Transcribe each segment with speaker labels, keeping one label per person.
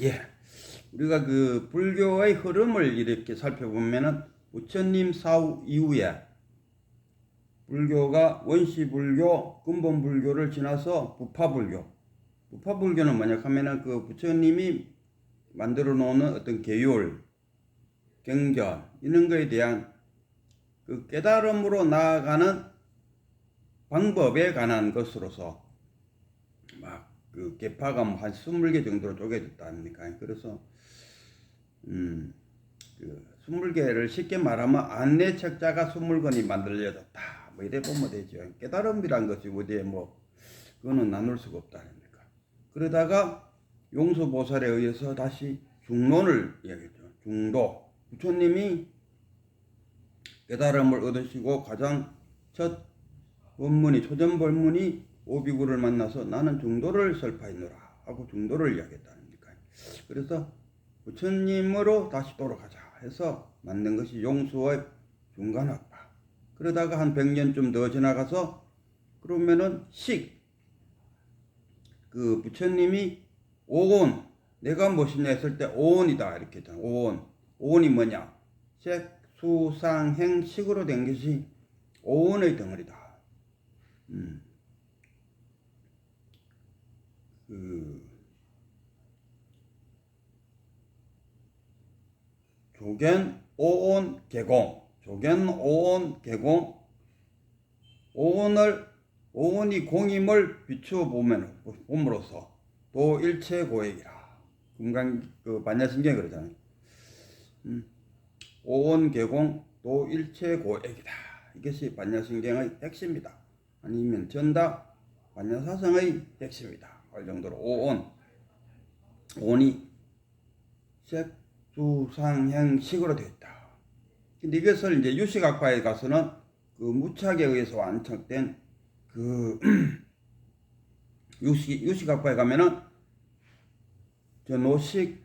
Speaker 1: 예. 우리가 그 불교의 흐름을 이렇게 살펴보면은 부처님 사후 이후에 불교가 원시 불교, 근본 불교를 지나서 부파 불교. 부파 불교는 뭐냐 하면은 그 부처님이 만들어 놓는 어떤 계율, 경전 이런 거에 대한 그 깨달음으로 나아가는 방법에 관한 것으로서 막 그 개파가 뭐한 20개 정도로 쪼개졌다 아닙니까? 그래서 음, 그 20개를 쉽게 말하면 안내 책자가 20권이 만들어졌다. 뭐 이래 보면 되죠. 깨달음이란 것이 어디에 뭐 그거는 나눌 수가 없다 아닙니까? 그러다가 용서보살에 의해서 다시 중론을 이야기했죠. 중도. 부처님이 깨달음을 얻으시고 가장 첫 원문이 초전 본문이 오비구를 만나서 나는 중도를 설파했노라 하고 중도를 이야기했다 아닙니까? 그래서 부처님으로 다시 돌아가자 해서 만든 것이 용수의 중간학파. 그러다가 한 100년쯤 더 지나가서 그러면은 식. 그 부처님이 오온 내가 무엇이냐 했을 때 오온이다 이렇게 했잖아. 오온. 오온이 뭐냐? 색, 수, 상, 행, 식으로 된 것이 오온의 덩어리다. 음. 그 조견 오온 개공 조견 오온 개공 오온을 오온이 공임을 비추어 보면 봄으로써 도 일체 고액이라 금강 그 반야신경 그러잖아요. 음. 오온 개공 도 일체 고액이다. 이것이 반야신경의 핵심이다. 아니면 전다 반야사성의 핵심이다. 할 정도로 오온 오온이 색 수상행식으로 되어 있다. 근데 이것을 이제 유식학파에 가서는 그 무착에 의해서 완착된 그 유식 유식학파에 가면은 저 노식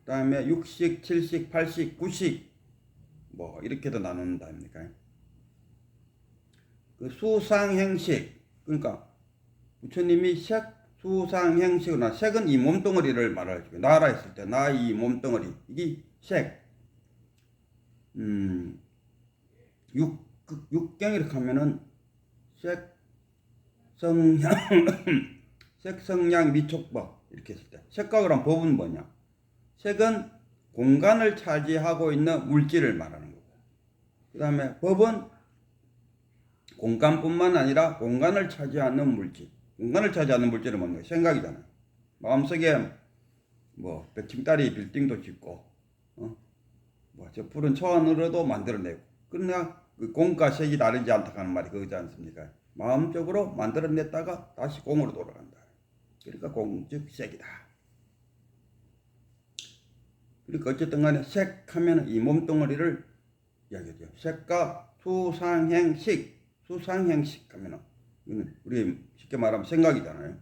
Speaker 1: 그다음에 육식, 칠식, 팔식, 구식 뭐 이렇게도 나눈다 아닙니까? 그 수상행식 그러니까 부처님이 색, 수상 행식이나 색은 이 몸뚱어리를 말하죠. 나라 했을 때 나 이 몸뚱어리 이게 색. 음, 육, 그 육경 이렇게 하면은 색, 성향, 색, 성향, 미촉법 이렇게 했을 때 색각을 한 법은 뭐냐? 색은 공간을 차지하고 있는 물질을 말하는 거고 그 다음에 법은 공간뿐만 아니라 공간을 차지하는 물질 공간을 차지하는 물질은 뭡니까? 생각이잖아요. 마음속에 뭐 백층짜리 빌딩도 짓고, 어? 뭐저 푸른 초원으로도 만들어내고. 그러나 그 공과 색이 다르지 않다 하는 말이 그거지 않습니까? 마음적으로 만들어냈다가 다시 공으로 돌아간다. 그러니까 공즉 색이다. 그러니까 어쨌든 간에 색하면 이 몸뚱어리를 이야기하죠. 색과 수상행식, 수상행식 하면은 우리 쉽게 말하면 생각이잖아요.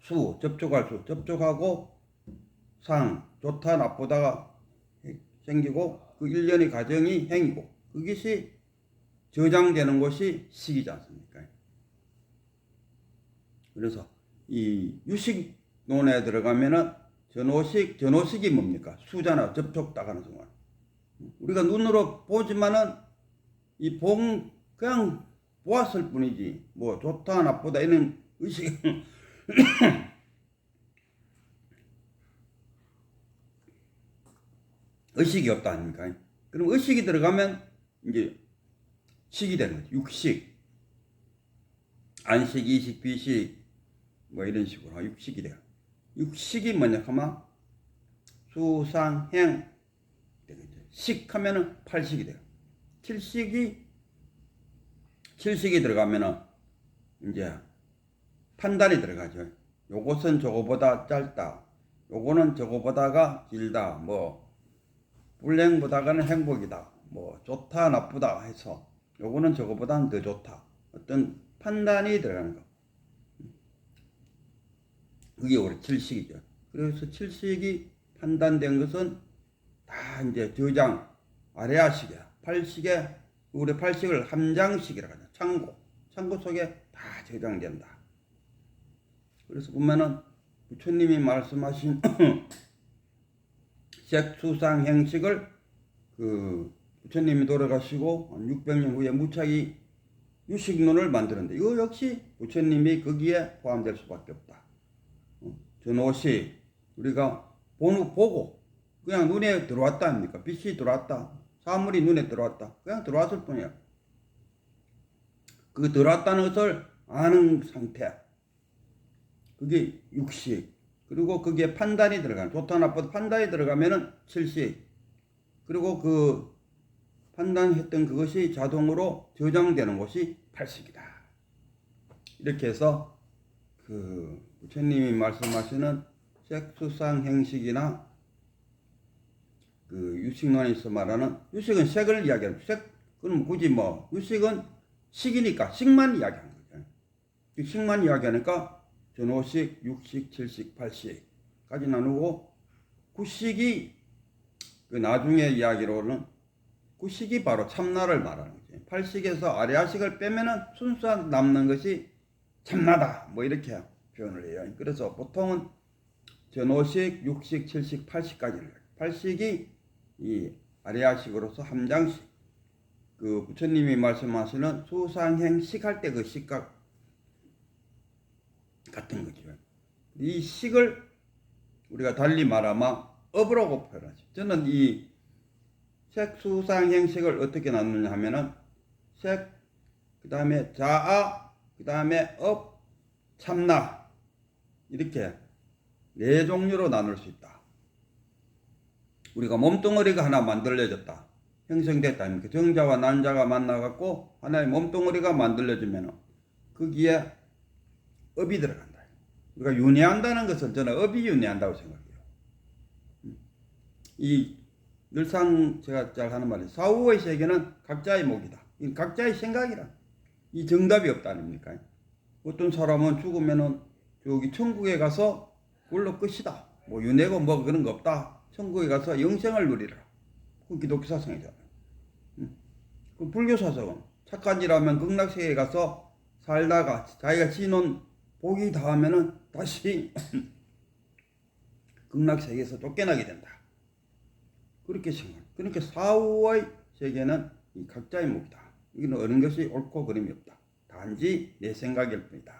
Speaker 1: 수, 접촉할 수, 접촉하고 상, 좋다, 나쁘다가 생기고 그 일련의 과정이 행이고 그것이 저장되는 것이 식이지 않습니까? 그래서 이 유식론에 들어가면은 전호식, 전호식이 뭡니까? 수잖아, 접촉 따가는 순간. 우리가 눈으로 보지만은 이 봉, 그냥 보았을 뿐이지 뭐 좋다 나쁘다 이런 의식 의식이 없다 아닙니까? 그럼 의식이 들어가면 이제 식이 되는 거죠. 육식, 안식, 이식, 비식 뭐 이런 식으로 육식이 돼요. 육식이 뭐냐 하면 수상행. 식하면은 팔식이 돼요. 칠식이 칠식이 들어가면은 이제 판단이 들어가죠. 요것은 저거보다 짧다. 요거는 저거보다가 길다. 뭐 불행보다가는 행복이다. 뭐 좋다 나쁘다 해서 요거는 저거보다는 더 좋다. 어떤 판단이 들어가는 거. 그게 우리 칠식이죠. 그래서 칠식이 판단된 것은 다 이제 저장 아래아식이야. 팔식에 우리 팔식을 함장식이라고 하죠. 창고. 창고 속에 다 저장된다. 그래서 보면은 부처님이 말씀하신 색수상 행식을 그 부처님이 돌아가시고 한 600년 후에 무착이 유식론을 만드는데 이거 역시 부처님이 거기에 포함될 수밖에 없다. 어, 전오시 우리가 보는 보고 그냥 눈에 들어왔다 아닙니까? 빛이 들어왔다. 사물이 눈에 들어왔다. 그냥 들어왔을 뿐이야. 그 들어왔다는 것을 아는 상태. 그게 육식. 그리고 거기에 판단이 들어가는 좋다 나쁘다 판단이 들어가면은 칠식. 그리고 그 판단했던 그것이 자동으로 저장되는 것이 팔식이다. 이렇게 해서 그 부처님이 말씀하시는 색수상 행식이나 그 유식론에서 말하는 유식은 색을 이야기하는 색 그럼 굳이 뭐 유식은 식이니까 식만 이야기하는 거죠. 그 식만 이야기하니까 전오식, 육식, 칠식, 팔식까지 나누고 구식이 그 나중에 이야기로는 구식이 바로 참나를 말하는 거지. 팔식에서 아래아식을 빼면은 순수한 남는 것이 참나다. 뭐 이렇게 표현을 해요. 그래서 보통은 전오식, 육식, 칠식, 팔식까지를. 팔식이 이 아래아식으로서 함장식. 그 부처님이 말씀하시는 수상행 식 할 때 그 식각 같은 거죠. 이 식을 우리가 달리 말하면 업으라고 표현하죠. 저는 이 색수상 행식을 어떻게 나누냐 하면은 색, 그 다음에 자아, 그 다음에 업, 참나 이렇게 네 종류로 나눌 수 있다. 우리가 몸뚱어리가 하나 만들어졌다. 형성됐다. 아닙니까? 정자와 난자가 만나갖고 하나의 몸뚱어리가 만들어지면 거기에 업이 들어간다. 우리가 윤회한다는 것은 저는 업이 윤회한다고 생각해요. 이 늘상 제가 잘 하는 말이 사후의 세계는 각자의 목이다. 이 각자의 생각이라. 이 정답이 없다 아닙니까? 어떤 사람은 죽으면은 저기 천국에 가서 그걸로 끝이다. 뭐 윤회고 뭐 그런 거 없다. 천국에 가서 영생을 누리라. 그 기독교 사상이잖아요. 음. 그 불교 사상은 착한 일 하면 극락세계에 가서 살다가 자기가 지놓은 복이 닿으면은 다시 극락세계에서 쫓겨나게 된다. 그렇게 생각. 그러니까 사후의 세계는 이 각자의 몫이다. 이건 어느 것이 옳고 그름이 없다. 단지 내 생각일 뿐이다.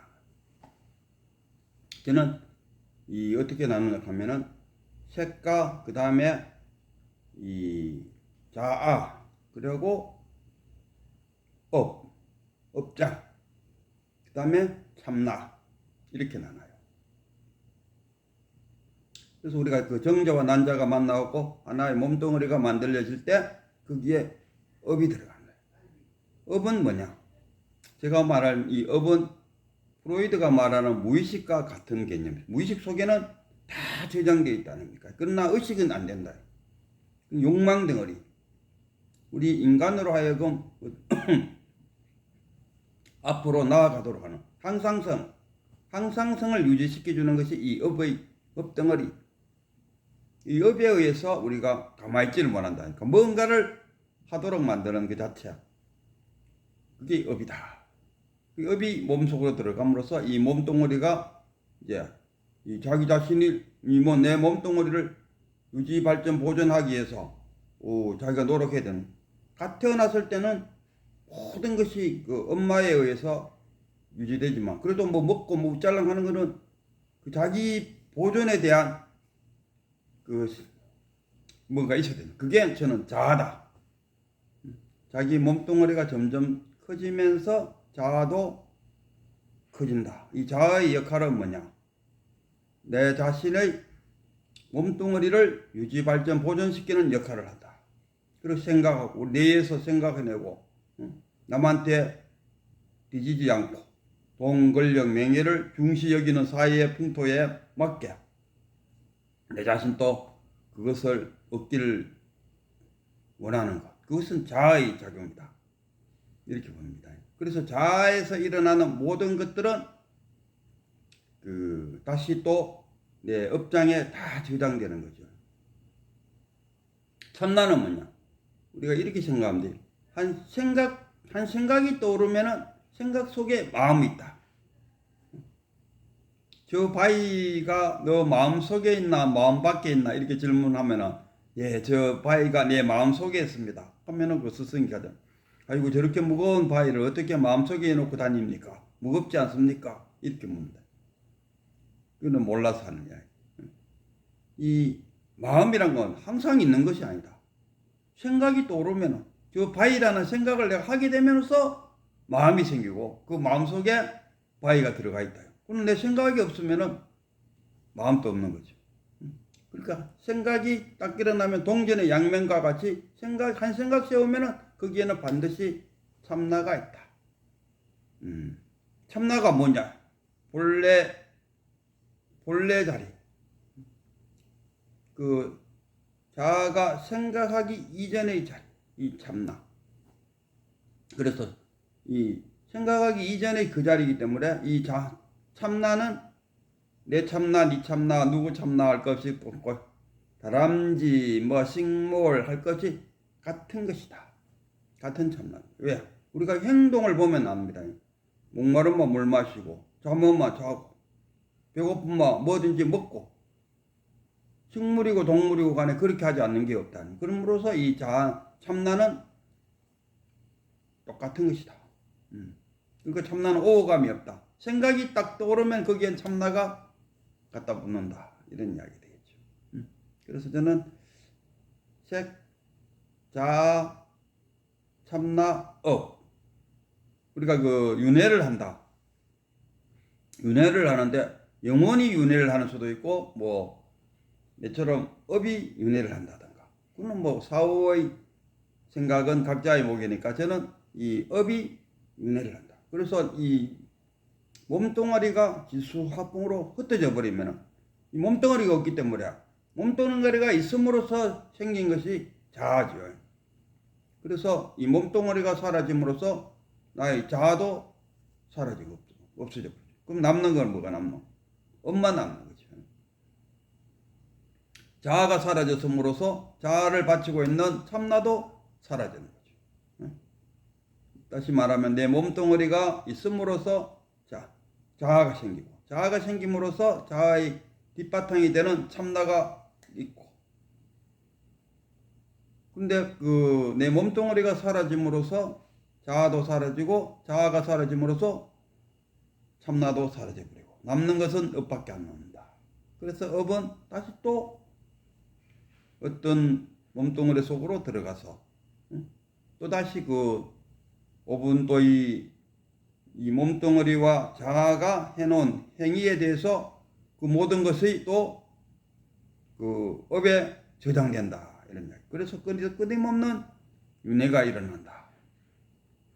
Speaker 1: 저는 이 어떻게 나누냐 하면은 색과 그 다음에 이 자아 그리고 업 업장 그 다음에 참나 이렇게 나눠요. 그래서 우리가 그 정자와 난자가 만나고 하나의 몸뚱어리가 만들어질 때 거기에 업이 들어간다. 업은 뭐냐? 제가 말할 이 업은 프로이드가 말하는 무의식과 같은 개념. 무의식 속에는 다 저장되어 있다는 겁니까? 그러나 의식은 안 된다. 욕망 덩어리. 우리 인간으로 하여금 앞으로 나아가도록 하는 항상성, 항상성을 유지시켜주는 것이 이 업의 업 덩어리. 이 업에 의해서 우리가 가만히 있지를 못한다니까. 뭔가를 하도록 만드는 그 자체야. 그게 업이다. 그 업이 몸속으로 들어감으로써 이 몸뚱어리가 이제 이 자기 자신이 이뭐내 몸뚱어리를 유지 발전 보존하기 위해서 오, 자기가 노력해야 되는. 갓 태어났을 때는 모든 것이 그 엄마에 의해서 유지되지만 그래도 뭐 먹고 뭐 짤랑하는 거는 그 자기 보존에 대한 그 뭔가 있어야 되는. 그게 저는 자아다. 자기 몸뚱어리가 점점 커지면서 자아도 커진다. 이 자아의 역할은 뭐냐? 내 자신의 몸뚱어리를 유지 발전 보존시키는 역할을 한다. 그리고 생각하고 내에서 생각해내고 남한테 뒤지지 않고 돈, 권력, 명예를 중시 여기는 사회의 풍토에 맞게 내 자신도 그것을 얻기를 원하는 것. 그것은 자아의 작용이다. 이렇게 봅니다. 그래서 자아에서 일어나는 모든 것들은 그 다시 또 내 업장에 다 저장되는 거죠. 첫나는 뭐냐? 우리가 이렇게 생각하면 돼. 한 생각 한 생각이 떠오르면은 생각 속에 마음이 있다. 저 바위가 너 마음 속에 있나 마음 밖에 있나 이렇게 질문하면은 예, 저 바위가 내 마음 속에 있습니다. 하면은 그 스승이 가자. 아이고 저렇게 무거운 바위를 어떻게 마음 속에 놓고 다닙니까? 무겁지 않습니까? 이렇게 묻는다. 그는 몰라서 이야기. 이 마음이란 건 항상 있는 것이 아니다. 생각이 떠오르면은 저 바위라는 생각을 내가 하게 되면서 마음이 생기고 그 마음 속에 바위가 들어가 있다. 그럼 내 생각이 없으면은 마음도 없는 거죠. 그러니까 생각이 딱 일어나면 동전의 양면과 같이 생각 한 생각 세우면은 거기에는 반드시 참나가 있다. 음, 참나가 뭐냐? 본래 본래 자리. 그 자아가 생각하기 이전의 자리, 이 참나. 그래서 이 생각하기 이전의 그 자리이기 때문에 이 자, 참나는 내 참나, 니 참나, 누구 참나 할 것이 없고 다람쥐, 뭐 식물 할 것이 같은 것이다. 같은 참나. 왜? 우리가 행동을 보면 압니다. 목마르면 물 마시고 잠으면 자고 배고프면 뭐든지 먹고 식물이고 동물이고 간에 그렇게 하지 않는 게 없다. 그러므로서 이 자, 참나는 똑같은 것이다. 음. 그러니까 참나는 오감이 없다. 생각이 딱 떠오르면 거기엔 참나가 갖다 붙는다. 이런 이야기 되겠죠. 음. 그래서 저는 색, 자, 참나, 업. 우리가 그 윤회를 한다. 윤회를 하는데 영원히 윤회를 하는 수도 있고 뭐 내처럼 업이 윤회를 한다든가. 그는 뭐 사후의 생각은 각자의 목이니까 저는 이 업이 윤회를 한다. 그래서 이 몸뚱아리가 지수화풍으로 흩어져 버리면 이 몸뚱아리가 없기 때문에 몸뚱아리가 있음으로써 생긴 것이 자아죠. 그래서 이 몸뚱아리가 사라짐으로써 나의 자아도 사라지고 없어져 버리죠. 그럼 남는 건 뭐가 남노? 업만 남는 거죠. 자아가 사라졌음으로써 자아를 바치고 있는 참나도 사라지는 거죠. 다시 말하면 내 몸뚱어리가 있음으로써 자, 자아가 생기고 자아가 생김으로써 자아의 뒷바탕이 되는 참나가 있고 근데 그 내 몸뚱어리가 사라짐으로써 자아도 사라지고 자아가 사라짐으로써 참나도 사라져버리고 남는 것은 업밖에 안 남는다. 그래서 업은 다시 또 어떤 몸뚱어리 속으로 들어가서 또 다시 그 오분 또이 이 몸뚱어리와 자아가 해놓은 행위에 대해서 그 모든 것이 또 그 업에 저장된다 이런 이야기. 그래서 끊- 끊임없는 윤회가 일어난다.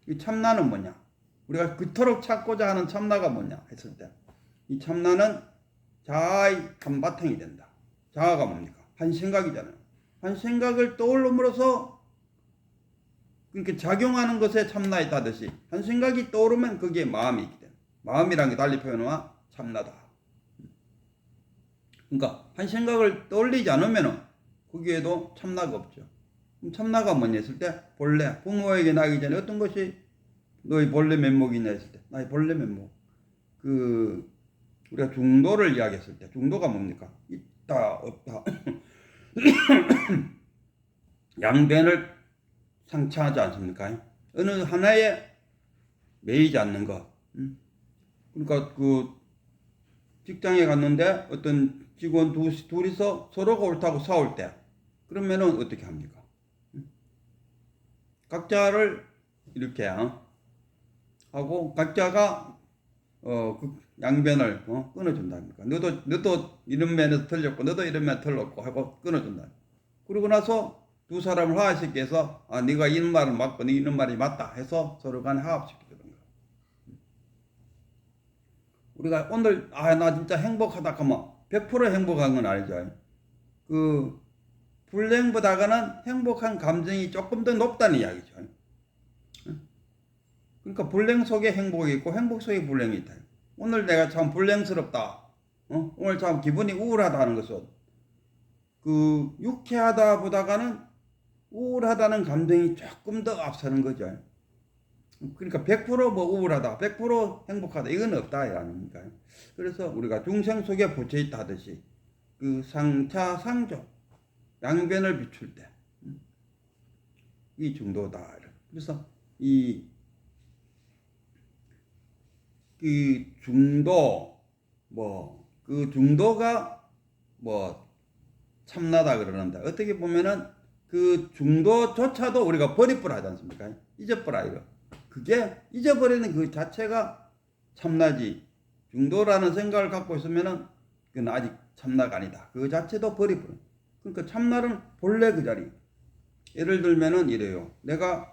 Speaker 1: 이 참나는 뭐냐? 우리가 그토록 찾고자 하는 참나가 뭐냐 했을 때 이 참나는 자아의 한바탕이 된다. 자아가 뭡니까? 한 생각이잖아요. 한 생각을 떠올름으로써 그러니까 작용하는 것에 참나 있다듯이 한 생각이 떠오르면 거기에 마음이 있게 된다. 마음이라는 게 달리 표현하면 참나다. 그러니까 한 생각을 떠올리지 않으면은 거기에도 참나가 없죠. 참나가 뭐냐 했을 때 본래 부모에게 나기 전에 어떤 것이 너희 본래 면목이냐 했을 때 나의 본래 면목 그 우리가 중도를 이야기했을 때 중도가 뭡니까 있다 없다 양변을 상처하지 않습니까 어느 하나에 매이지 않는 것 음? 그러니까 그 직장에 갔는데 어떤 직원 두, 둘이서 서로가 옳다고 싸울 때 그러면은 어떻게 합니까 음? 각자를 이렇게 어? 하고 각자가 어, 그 양변을 어, 끊어준다니까. 너도 너도 이런 면에서 틀렸고 너도 이런 면에 틀렸고 하고 끊어준다. 그러고 나서 두 사람을 화해시키 해서 아 네가 이런 말은 맞고 네 이런 말이 맞다 해서 서로 간에 화합시키는 거야. 우리가 오늘 아 나 진짜 행복하다 하면 100% 행복한 건 아니죠. 그 불행보다가는 행복한 감정이 조금 더 높다는 이야기죠. 그러니까 불행 속에 행복이 있고 행복 속에 불행이 있다. 오늘 내가 참 불행스럽다. 어? 오늘 참 기분이 우울하다 하는 것은 그 유쾌하다 보다가는 우울하다는 감정이 조금 더 앞서는 거죠. 그러니까 100%뭐 우울하다, 100% 행복하다 이건 없다 이 아닙니까? 그래서 우리가 중생 속에 붙여 있다 하듯이 그 상차 상조 양변을 비출 때이 중도다. 그래서 이 그 중도 뭐 그 중도가 뭐 참나다 그러는데 어떻게 보면은 그 중도조차도 우리가 버리뿌라 하지 않습니까? 잊어버라 이거. 그게 잊어버리는 그 자체가 참나지. 중도라는 생각을 갖고 있으면은 그건 아직 참나가 아니다. 그 자체도 버리뿌라. 그러니까 참나는 본래 그 자리. 예를 들면은 이래요. 내가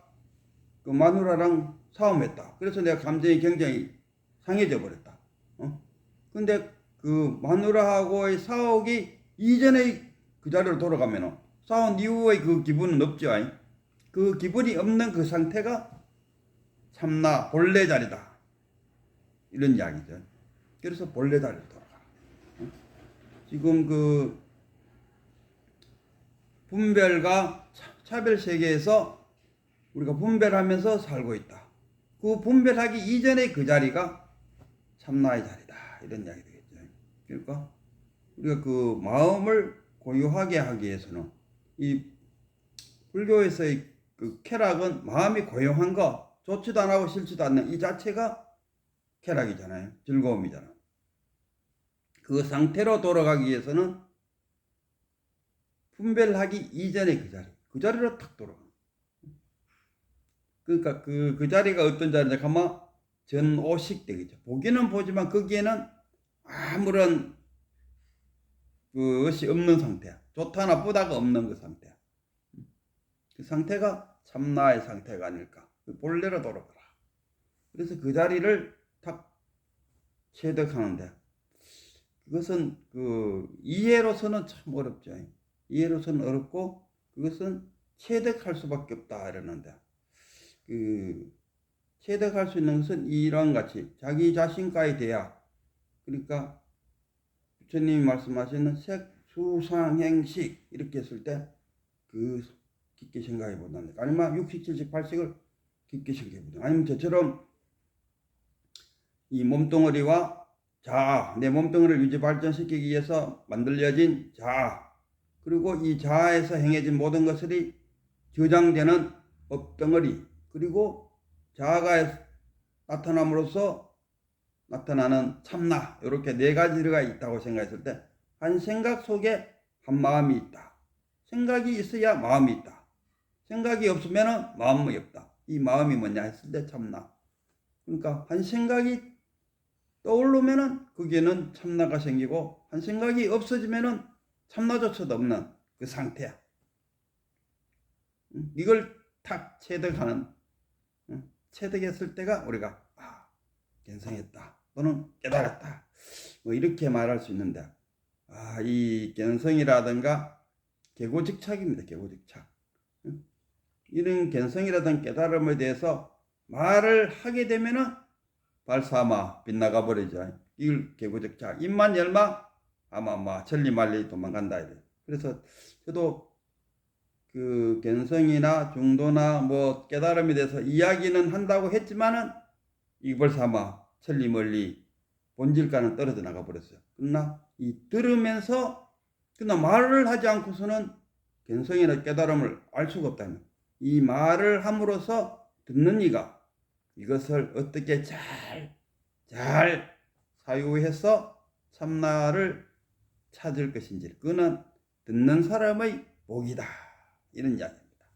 Speaker 1: 그 마누라랑 싸움했다. 그래서 내가 감정이 굉장히 상해져 버렸다. 어? 근데 그 마누라하고의 싸우기 이전에 그 자리로 돌아가면은 싸운 이후의 그 기분은 없죠. 그 기분이 없는 그 상태가 참나 본래 자리다. 이런 이야기죠. 그래서 본래 자리로 돌아가. 어? 지금 그 분별과 차- 차별 세계에서 우리가 분별하면서 살고 있다. 그 분별하기 이전의 그 자리가 참나의 자리다. 이런 이야기 되겠죠. 그러니까 우리가 그 마음을 고요하게 하기 위해서는 이 불교에서의 그 쾌락은 마음이 고요한 거, 좋지도 않고 싫지도 않는 이 자체가 쾌락이잖아요. 즐거움이잖아. 그 상태로 돌아가기 위해서는 분별하기 이전의 그 자리, 그 자리로 탁 돌아가. 그러니까 그, 그 자리가 어떤 자리냐 가면 전오식 되겠죠. 보기는 보지만 거기에는 아무런 그것이 없는 상태야. 좋다 나쁘다가 없는 그 상태야. 그 상태가 참나의 상태가 아닐까. 그 본래로 돌아가라. 그래서 그 자리를 탁 체득하는데 그것은 그 이해로서는 참 어렵죠. 이해로서는 어렵고 그것은 체득할 수밖에 없다 이러는데 그 체득할 수 있는 것은 이런 같이 자기 자신과의 대화. 그러니까 부처님이 말씀하시는 색, 수상, 행식 이렇게 했을 때 그 깊게 생각해 본다는 거 아니면 육식, 칠식, 팔식을 깊게 생각해 본다 아니면 저처럼 이 몸뚱어리와 자아, 내 몸뚱어리를 유지 발전시키기 위해서 만들어진 자아 그리고 이 자아에서 행해진 모든 것들이 저장되는 업덩어리 그리고 자아가 나타남으로써 나타나는 참나 이렇게 네 가지가 있다고 생각했을 때 한 생각 속에 한 마음이 있다. 생각이 있어야 마음이 있다. 생각이 없으면 마음이 없다. 이 마음이 뭐냐 했을 때 참나. 그러니까 한 생각이 떠오르면은 거기에는 참나가 생기고 한 생각이 없어지면은 참나조차도 없는 그 상태야. 음, 이걸 탁 체득하는 음, 체득했을 때가 우리가 아 견성했다. 또는 깨달았다. 뭐 이렇게 말할 수 있는데 아 이 견성이라든가 개고직착입니다 개고직착. 음, 이런 견성이라든 깨달음에 대해서 말을 하게 되면은 발사마 빗나가 버리죠. 이걸 개고직착. 입만 열마 아마마 천리 말리 도망간다 이래. 그래서 저도 그 견성이나 중도나 뭐 깨달음에 대해서 이야기는 한다고 했지만은 이걸 삼아 천리 멀리 본질과는 떨어져 나가 버렸어요. 그러나 이 들으면서 그러나 말을 하지 않고서는 견성이나 깨달음을 알 수가 없다는 이 말을 함으로써 듣는 이가 이것을 어떻게 잘, 잘 사유해서 참나를 찾을 것인지 그는 듣는 사람의 복이다. 이런 이야기입니다.